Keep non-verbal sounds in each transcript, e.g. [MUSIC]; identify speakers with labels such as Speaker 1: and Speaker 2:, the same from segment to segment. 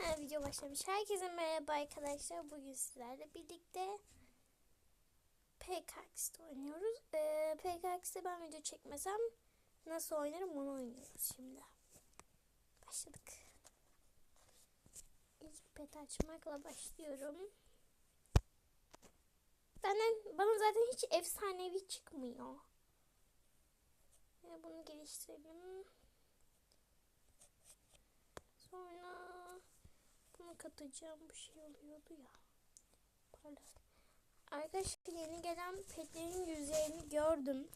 Speaker 1: Ha, video başlamış. Herkese merhaba arkadaşlar. Bugün sizlerle birlikte PKX'de oynuyoruz. Ee, PKX'de ben video çekmesem nasıl oynarım onu oynuyoruz şimdi. Başladık. İlk pet açmakla başlıyorum. Benden, bana zaten hiç efsanevi çıkmıyor. Yani bunu geliştirelim. Sonra katacağım bir şey oluyordu ya. Arkadaşlar yeni gelen petlerin yüzlerini gördüm.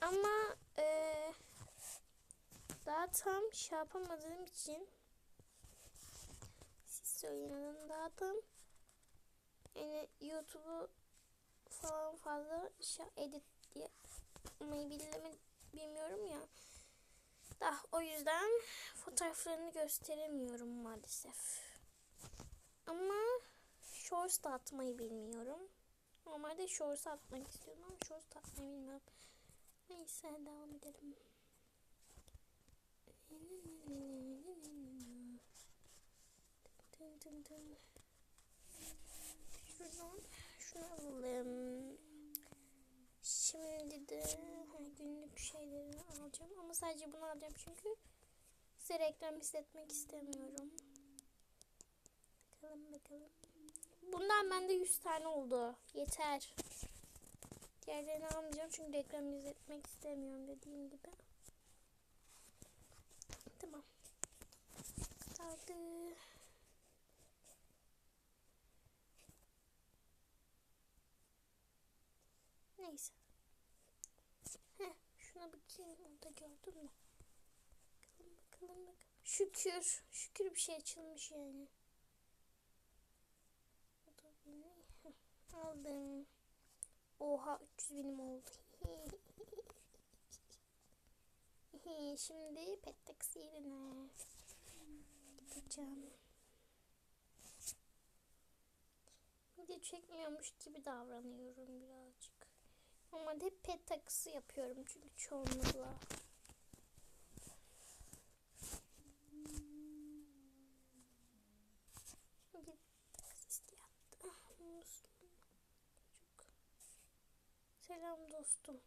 Speaker 1: Ama eee, daha tam şey yapamadığım için siz söyleyin daha tam yani YouTube'u falan fazla şey edit bilmem, bilmiyorum ya. Da o yüzden fotoğraflarını gösteremiyorum maalesef. Ama shorts da atmayı bilmiyorum. Normalde shorts atmak istiyorum ama shorts atmayı bilmiyorum. Neyse devam edelim. Şuradan şunu alalım. Şimdi de günlük şeyleri alacağım ama sadece bunu alacağım çünkü size reklam hissetmek istemiyorum. Bakalım bakalım. Bundan bende 100 tane oldu. Yeter. Diğerlerini almayacağım çünkü reklam izletmek istemiyorum dediğim gibi. Tamam. Kaldı. Neyse. Heh, şuna bakayım. Orada gördüm mü? Bakalım bakalım bakalım. Şükür. Şükür bir şey açılmış yani. O da beni heh, aldım. Oha 300 binim oldu. [LAUGHS] Şimdi pet taksi yerine gideceğim. Video çekmiyormuş gibi davranıyorum birazcık. Normalde hep pet takısı yapıyorum çünkü çoğunlukla. Bir taksist yaptı. Muslim çocuk. Selam dostum.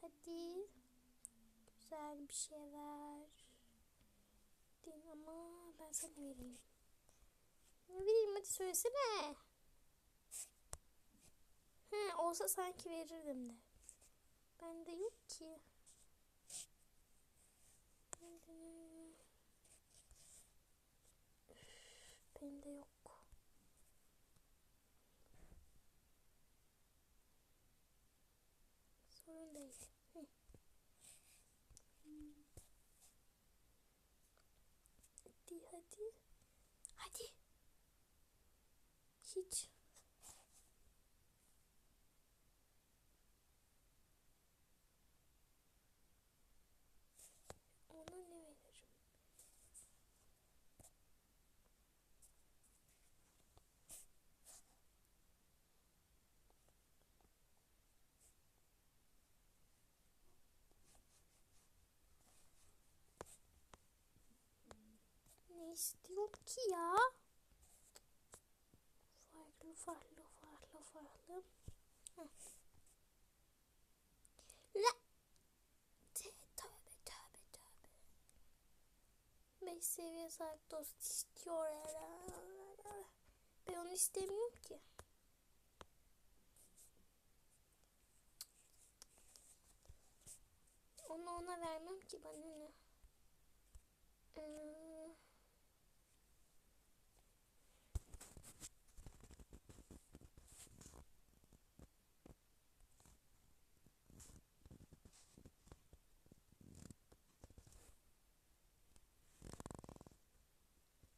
Speaker 1: Hadi. Güzel bir şey ver. Hadi ama ben sana vereyim. Ne vereyim hadi söylesene. Olsa sanki verirdim de. Bende yok ki. Bende yok. Sorun değil. Hadi hadi. Hadi. Hiç. Ona ne veririm? Ne istiyorum ki ya? Farklı farklı farklı farklı. La. Tövbe tövbe tövbe. Beş seviye sahip dost istiyor herhalde. Ben onu istemiyorum ki. Onu ona vermem ki bana ne. Ee,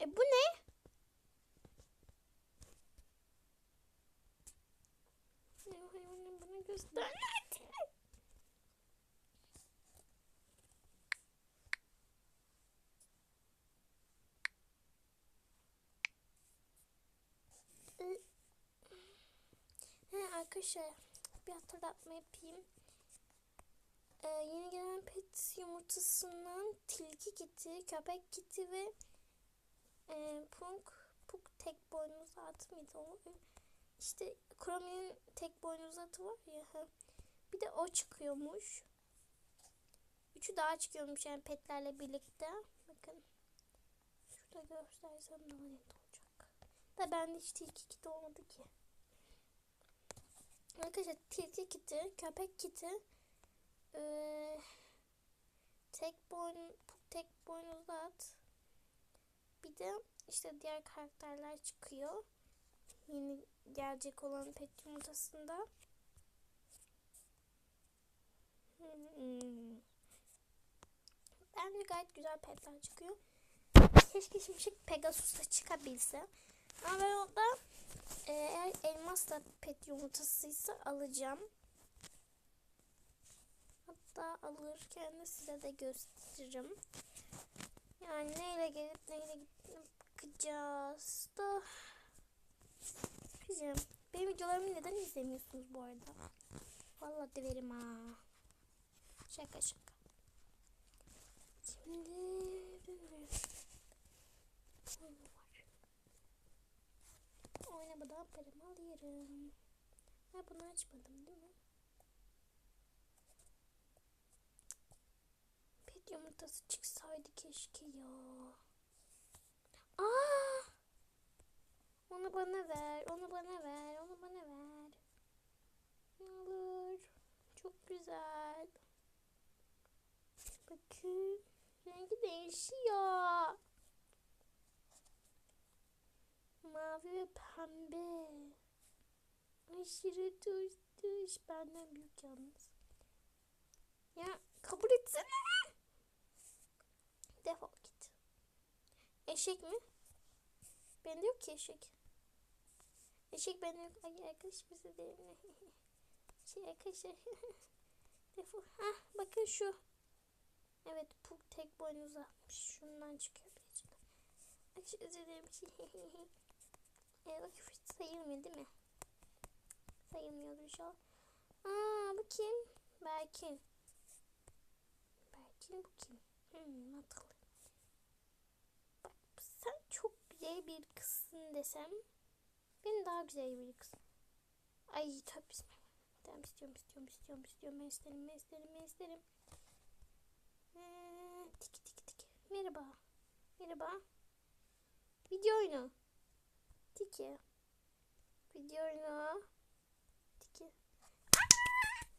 Speaker 1: E, bu ne? Bana göster. arkadaşlar bir hatırlatma yapayım. Ee, yeni gelen pet yumurtasından tilki kiti, köpek kiti ve e, punk, puk tek boynuz atı mıydı o? İşte Chrome'nin tek boynuz atı var ya. Bir de o çıkıyormuş. Üçü daha çıkıyormuş yani petlerle birlikte. Bakın. Şurada göstersem daha net olacak. Da bende hiç tilki kiti olmadı ki. Arkadaşlar tilki kiti, köpek kiti, eee, tek boyn, tek boynuzlu at. Bir de işte diğer karakterler çıkıyor. Yeni gelecek olan pet yumurtasında. Hmm. Bence gayet güzel petler çıkıyor. Keşke Şimşek Pegasus'ta çıkabilse. Ama ben orada e, eğer elmas da pet yumurtasıysa alacağım. Hatta alırken de size de gösteririm. Yani neyle gelip neyle gittiğine bakacağız da. Bakacağım. Benim videolarımı neden izlemiyorsunuz bu arada? Vallahi deverim ha. Şaka şaka. Şimdi oyun var. Oynamadan paramı alıyorum. Ha bunu açmadım değil mi? Pet yumurtası çıksaydı keşke ya. Aa! Onu bana ver, onu bana ver, onu bana ver. Ne olur. Çok güzel. Bakın. Rengi değişiyor. Mavi ve pembe. Aşırı tuş tuş. Benden büyük yalnız. Ya kabul etsene. Defol git. Eşek mi? Bende yok ki eşek. Eşek bende yok. Ay arkadaş değil [LAUGHS] mi? Şey arkadaşlar. [LAUGHS] Defol. Hah bakın şu. Evet bu tek boynuz atmış. Şundan çıkıyor birazcık. Şu özür dilerim. [LAUGHS] sayılmıyor değil mi? Sayılmıyordur inşallah. Aa bu kim? Berkin. Berkin bu kim? Hmm, hatırlı. Bak sen çok güzel bir kızsın desem. Ben daha güzel bir kız. Ay bismillah. Tamam istiyorum istiyorum istiyorum istiyorum. Ben isterim ben isterim ben isterim. Ee, tiki tiki tiki. Merhaba. Merhaba. Video oyunu. Tiki. Video oyunu. Tiki.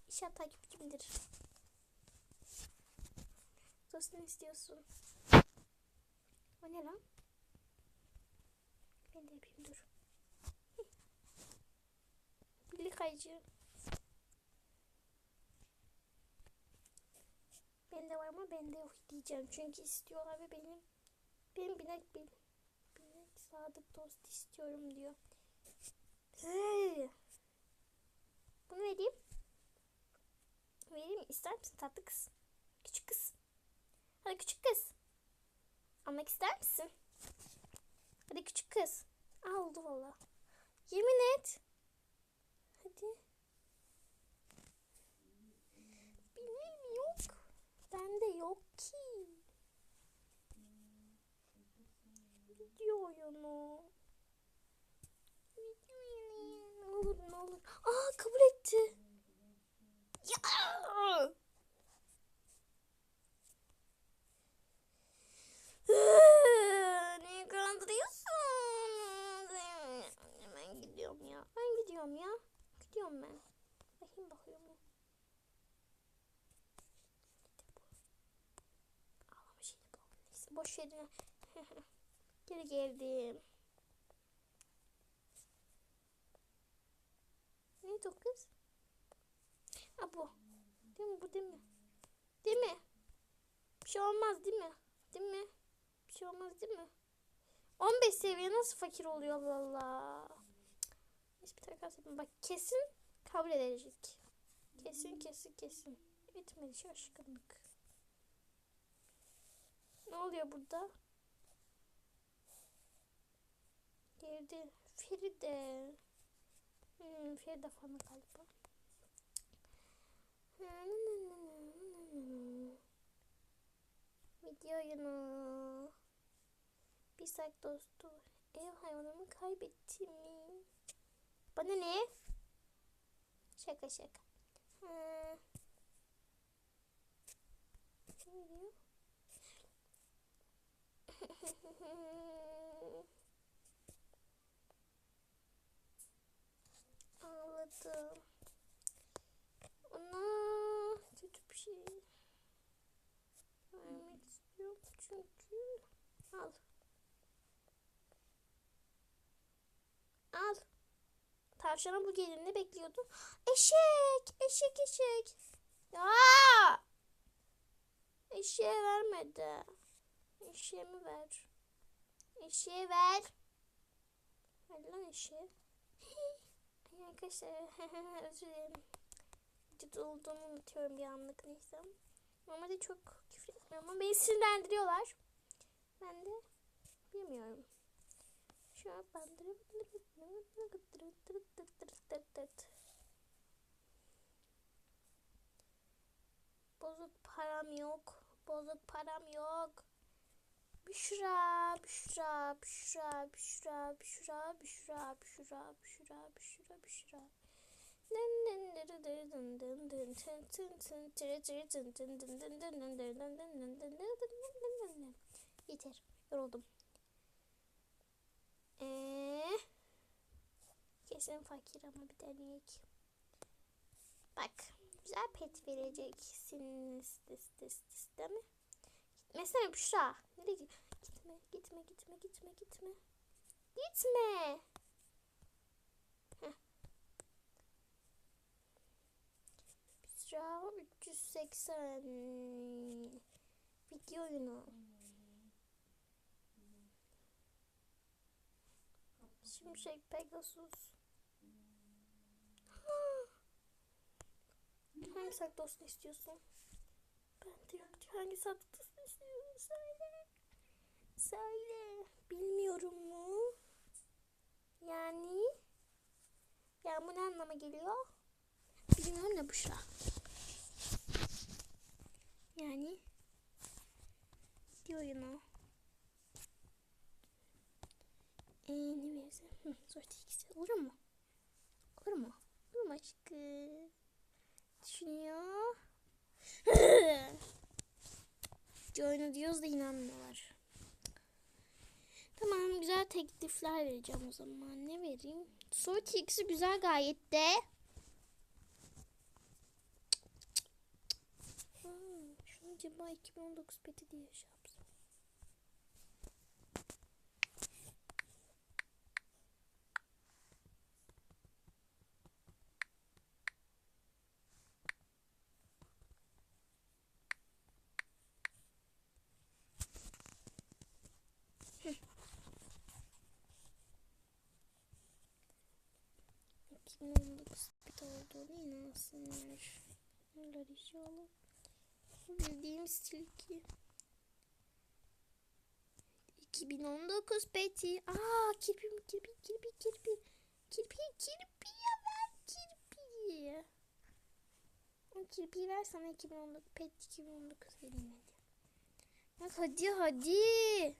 Speaker 1: İnşallah takipçimdir. Dostum istiyorsun. O ne lan? Ben de yapayım dur. [LAUGHS] Birlik. Bende var ama bende yok diyeceğim. Çünkü istiyorlar ve benim benim binek bil, binek sadık dost istiyorum diyor. Bunu vereyim. Vereyim? İster misin tatlı kız? Küçük kız. Hadi küçük kız. Almak ister misin? Hadi küçük kız. Aldı valla. Yemin et. Hadi. Benim yok. Bende yok ki. Video oyunu. Video oyunu. Ne olur ne olur. Aa kabul etti. Ya! Niye kandırıyorsun? Gidiyorum ya. Ben gidiyorum ya. Gidiyorum ben. Bakayım bu. Neyse boş verin. [LAUGHS] Geri geldim. Neydi o kız? Ha bu. Değil mi bu değil mi? Değil mi? Bir şey olmaz değil mi? Değil mi? Bir şey olmaz değil mi? 15 seviye nasıl fakir oluyor Allah Allah. Neyse bir takas yapayım. Bak kesin kabul edecek. Kesin kesin kesin. Etmedi şaşkınlık. Ne oluyor burada? Girdi. Feride. Hmm, Feride fanı galiba. Video oyunu. Bir sak dostu. Ev hayvanımı kaybettim mi? Bana ne? Şaka şaka. Ha. Ne diyor? Ağladım. Ana kötü bir şey. Vermek istiyorum çünkü. Al. Al. Tavşana bu gelir ne bekliyordu? Eşek, eşek, eşek. Ya! Eşeğe vermedi. Eşeğimi ver. Eşeğe ver. Ver lan eşeğe. [LAUGHS] Arkadaşlar [LAUGHS] özür dilerim. Ciddi olduğumu unutuyorum bir anlık neyse. Normalde çok küfür etmiyorum ama beni sinirlendiriyorlar. Ben de bilmiyorum. Bozuk param yok. Bozuk param yok. Büşra, Büşra, Büşra, Büşra, Büşra, Büşra, Büşra, Büşra, Büşra, Büşra. Yeter. Yoruldum. Ee, kesin fakir ama bir deneyek. Bak. Güzel pet vereceksin. Değil mi? Gitmesene Büşra. Nereye git? Gitme, gitme, gitme, gitme, gitme. Gitme. Heh. Büşra 380. Video oyunu. Şimşek Pegasus. Hangi sak dostunu istiyorsun? Ben de yok. Hangi sak dostunu istiyorsun? Söyle. Söyle. Bilmiyorum mu? Yani? Ya bu ne anlama geliyor? Bilmiyorum ne Büşra. Yani? Diyor oyunu. Ee, ne verirsen? Hı, sorti ikisi. Olur mu? Olur mu? Olur mu aşkım? Düşünüyor. [LAUGHS] Joy'unu diyoruz da inanmıyorlar. Tamam güzel teklifler vereceğim o zaman. Ne vereyim? Sorti ikisi güzel gayet de. Şu acaba 2019 peti diye yaşam. 19 bit olduğunu inansınlar. Bunlar inşallah. Bildiğim silki. 2019 peti. Aa kirpi kirpi kirpi kirpi. Kirpi kirpi ya ver kirpiyi. O kirpiyi ver sana 2019 pet 2019 vereyim hadi. Bak hadi hadi.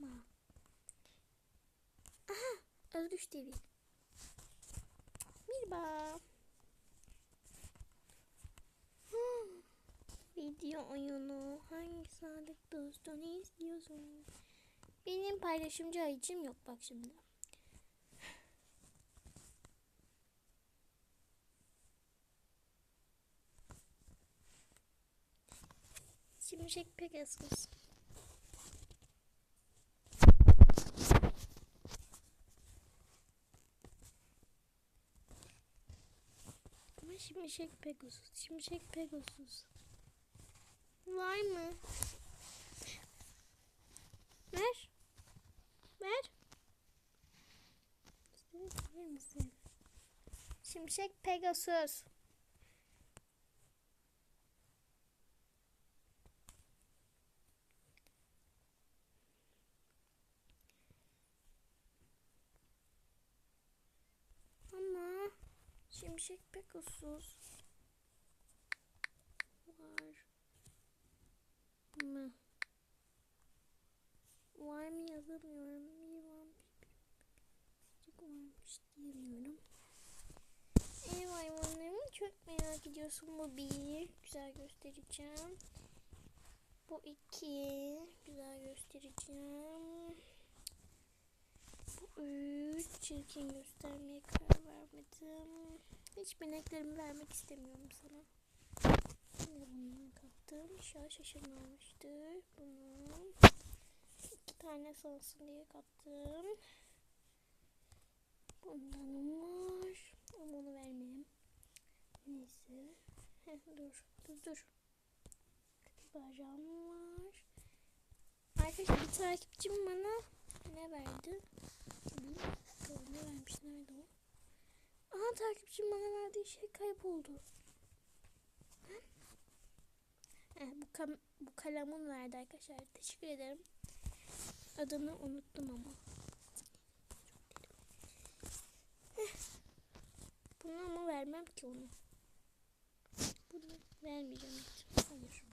Speaker 1: Ha. Aha Özgüç TV. Merhaba. Hmm. Video oyunu hangi sağlık dostunu istiyorsun? Benim paylaşımcı ayıcım yok bak şimdi. Şimşek Pegasus. Ama Şimşek Pegasus. Şimşek Pegasus. Var mı? Ver. Ver. Şimşek Pegasus. Şimşek Pegasus. Var mı? Var mı yazamıyorum. Bir varmış. Bir varmış diyemiyorum. Ev hayvanlarımı çok merak ediyorsun bu bir. Güzel göstereceğim. Bu iki. Güzel göstereceğim. Üç. Çirkin göstermeye karar vermedim. Hiç beneklerimi vermek istemiyorum sana. Şimdi bunu kattım. Şaş şaşırmamıştır. Bunu iki tane sansın diye kattım. Bundan var. Ama onu vermeyeyim. Neyse. Heh, [LAUGHS] dur. Dur dur. Bacağım var. Arkadaşlar bir takipçim bana ne verdi? Ne vermiş? Nerede o? Aha takipçim bana verdiği şey kayboldu. Heh, bu, kam bu kalemun verdi arkadaşlar. Teşekkür ederim. Adını unuttum ama. Bunu ama vermem ki onu. Bunu vermeyeceğim. Hayır.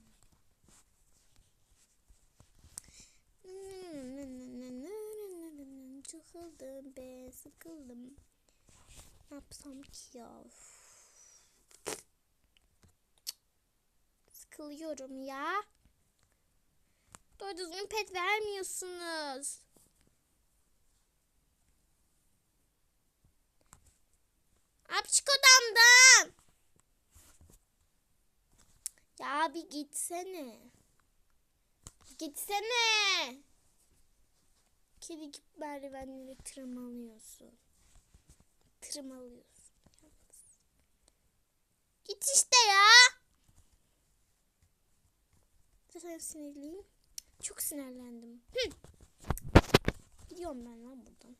Speaker 1: Sıkıldım be sıkıldım. Ne yapsam ki ya? Sıkılıyorum ya. Doğru düzgün pet vermiyorsunuz. Apçık odamdan. Ya bir gitsene. Gitsene. Kedi gibi merdivenleri tırmalıyorsun. Tırmalıyorsun. yalnız. Git işte ya. Zaten sinirliyim. Çok sinirlendim. Hı. Gidiyorum ben lan buradan.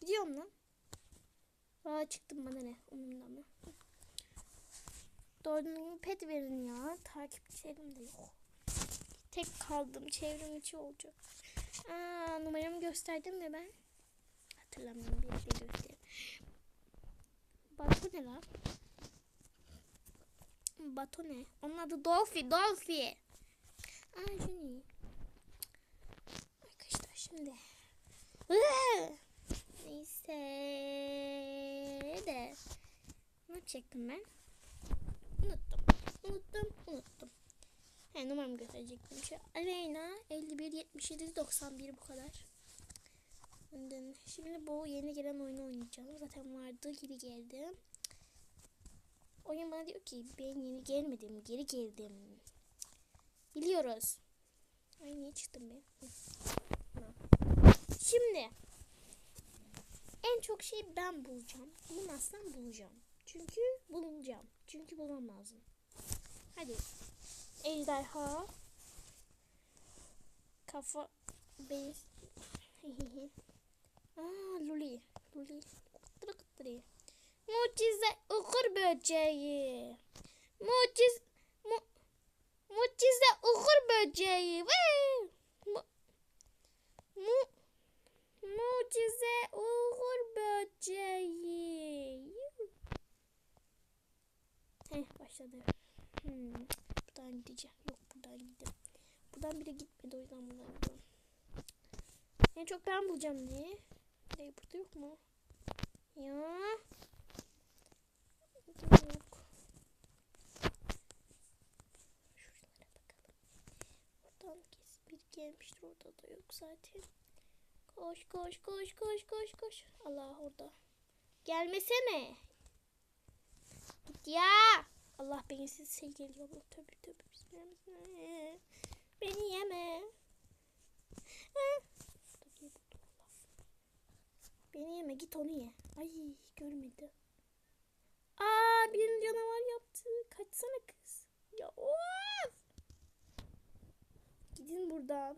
Speaker 1: Gidiyorum lan. Aa çıktım bana ne umurumda mı? Doğru pet verin ya. Takipçilerim de yok. Tek kaldım. Çevrim içi olacak. Aa, numaramı gösterdim mi ben? Hatırlamıyorum. Bir yerde göstereyim. Bak bu ne lan? Bato ne? Onun adı Dolphy. Dolphy. Aa Juni. Arkadaşlar şimdi. Neyse de. Ne yapacaktım ben? Unuttum. Unuttum. Unuttum. He numaramı gösterecektim. Şu Aleyna 51 77 91 bu kadar. Şimdi bu yeni gelen oyunu oynayacağım. Zaten vardı geri geldim. Oyun bana diyor ki ben yeni gelmedim geri geldim. Biliyoruz. Ay niye çıktım be? Hı. Tamam. Şimdi en çok şey ben bulacağım. Bulmazsam bulacağım. Çünkü bulunacağım. Çünkü bulmam lazım. Hadi. Ejderha. Kafa. Beys. [LAUGHS] Aa Luli. Luli. Kıttırı kıttırı. Mucize ukur böceği. Muciz mu, mucize ukur böceği. Vay! Mu, mu, mucize ukur böceği. Heh başladı. Hmm, buradan gideceğim. Yok buradan gideceğim. Buradan bile gitmedi o yüzden buradan gidiyorum. En çok ben bulacağım ne? Ne burada yok mu? Ya. Yok. Şuralara bakalım. Oradan kesin bir gelmiştir. Orada da yok zaten. Koş koş koş koş koş koş. Allah orada. Gelmesene. Git ya. Allah beni siz şey geliyor. Allah tövbe tövbe. Bismillah. Beni yeme. Beni yeme git onu ye. Ay görmedi. Aa bir canavar yaptı. Kaçsana kız. Ya of. Gidin buradan.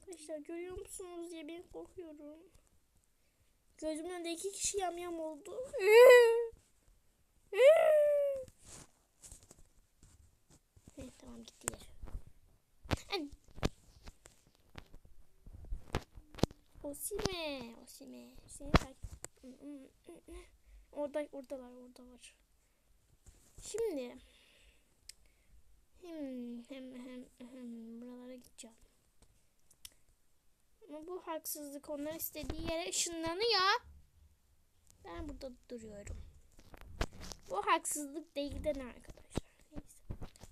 Speaker 1: Arkadaşlar görüyor musunuz diye ben korkuyorum. Gözümün önünde iki kişi yamyam oldu. [LAUGHS] evet tamam gittiler. Osime, Osime. Seni takip... Orada oradalar orada var. Şimdi hem hem hem hem buralara gideceğim. Ama bu haksızlık onlar istediği yere ışınlanıyor. Ben burada duruyorum. Bu haksızlık değil de ne arkadaşlar? Neyse.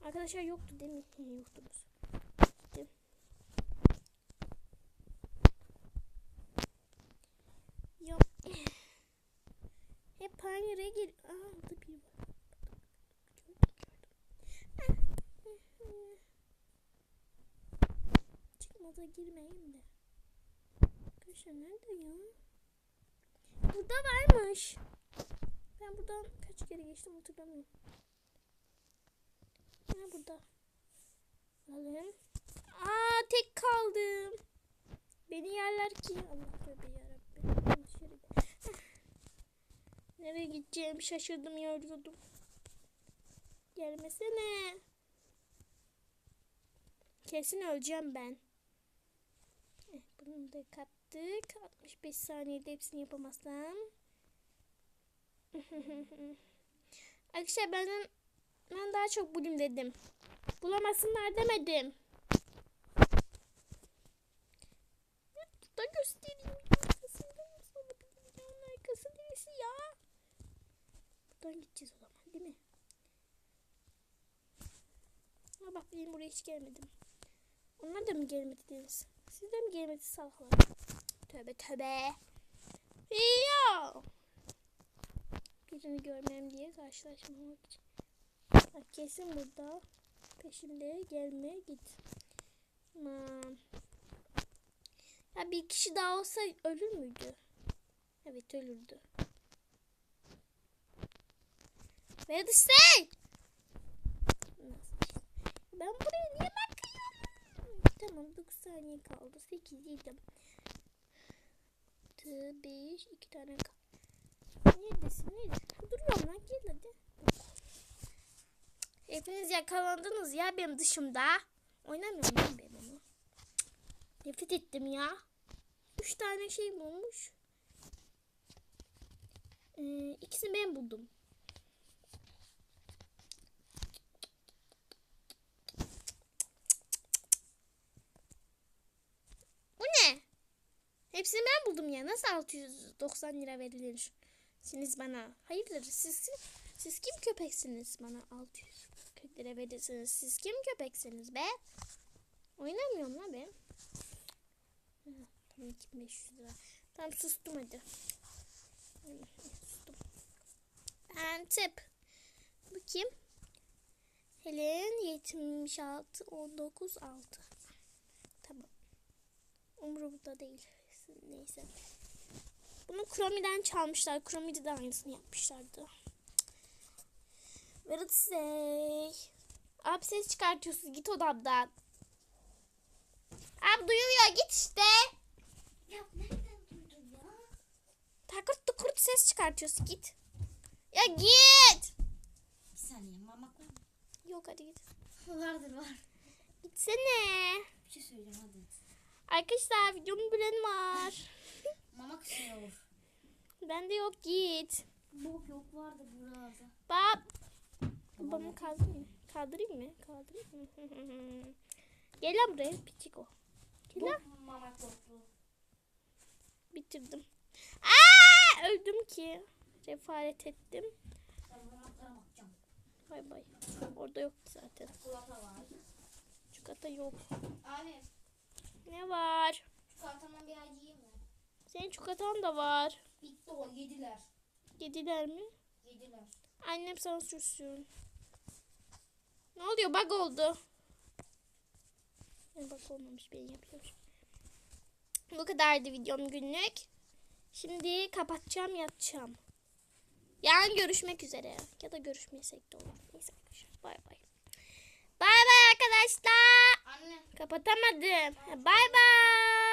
Speaker 1: Arkadaşlar yoktu değil mi? Yoktunuz. Gittim. Ya. Hep aynı yere gel. Aa burada biri var. Çıkmaza girmeyeyim de. Arkadaşlar nerede ya? Burada varmış. Ben buradan kaç kere geçtim hatırlamıyorum. Ha burada. Alalım. Aa tek kaldım. Beni yerler ki. Allah tövbe yarabbim. Nereye gideceğim şaşırdım yoruldım. Gelmesene. Kesin öleceğim ben. Bunu da kattık. 65 saniyede hepsini yapamazsam. [LAUGHS] Arkadaşlar ben, ben daha çok bulayım dedim. Bulamasınlar demedim. Da göstereyim. Arkası neresi ya? Buradan gideceğiz o zaman değil mi? Ama bak benim buraya hiç gelmedim. Onlar da mı gelmediniz? Siz de mi gelmediniz salaklar? Tövbe tövbe. Ya. Birini görmem diye karşılaşmamak için. Bak kesin burada. Peşimde gelme git. Aman. Ya bir kişi daha olsa ölür müydü? Evet ölürdü. Where the stay? Ben buraya niye bakıyorum? Tamam 9 saniye kaldı. 8 yedim. 5 2 tane kaldı. Neredesin? Neredesin? Duruyorum lan gel hadi. Hepiniz yakalandınız ya benim dışımda. Oynamıyorum ben ben onu. Nefret ettim ya. Üç tane şey bulmuş. Ee, ikisini ben buldum. Bu ne? Hepsini ben buldum ya. Nasıl 690 lira verilir? Siz bana. Hayırdır siz, siz, kim köpeksiniz bana 640 lira verirsiniz. Siz kim köpeksiniz be? Oynamıyorum la ben. Tamam 2500 lira. Tamam sustum hadi. Sustum. Ben tip. Bu kim? Helen 76 19 6. Tamam. Umurumda değil. Neyse. Bunu Chrome'den çalmışlar. Chrome'de de aynısını yapmışlardı. What it say? Abi ses çıkartıyorsun. Git odamdan. Abi duyuyor. Git işte.
Speaker 2: Ya nereden duydun ya?
Speaker 1: Takırt tukurt ses çıkartıyorsun. Git. Ya git.
Speaker 2: Bir saniye mamak var mı?
Speaker 1: Yok hadi git.
Speaker 2: Vardır var.
Speaker 1: Gitsene.
Speaker 2: Bir şey söyleyeceğim hadi.
Speaker 1: Arkadaşlar videomu bilen var.
Speaker 2: Mamak istiyor.
Speaker 1: Bende yok git.
Speaker 2: Yok yok vardı buralarda.
Speaker 1: Bab. Babamı kaldırayım. Kaldırayım mı? Kaldırayım mı? [LAUGHS] Gel lan buraya. Piçik o. Gel lan. Bitirdim. Aa, öldüm ki. Refaret ettim. Bay bay. Orada yok zaten.
Speaker 2: Çikolata var.
Speaker 1: Çikolata yok.
Speaker 2: Abi
Speaker 1: Ne var?
Speaker 2: çikolatamdan bir acı yiyeyim mi?
Speaker 1: Senin çikolatan da var.
Speaker 2: Bitti o yediler.
Speaker 1: Yediler mi?
Speaker 2: Yediler.
Speaker 1: Annem sana sürsün. Ne oluyor? Bug oldu. Bug olmamış. Ben yapıyorum. Bu kadardı videom günlük. Şimdi kapatacağım yatacağım. Yarın görüşmek üzere. Ya da görüşmesek de olur. Neyse arkadaşlar. Bay bay. Bay bay arkadaşlar.
Speaker 2: Anne.
Speaker 1: Kapatamadım. Bay bay.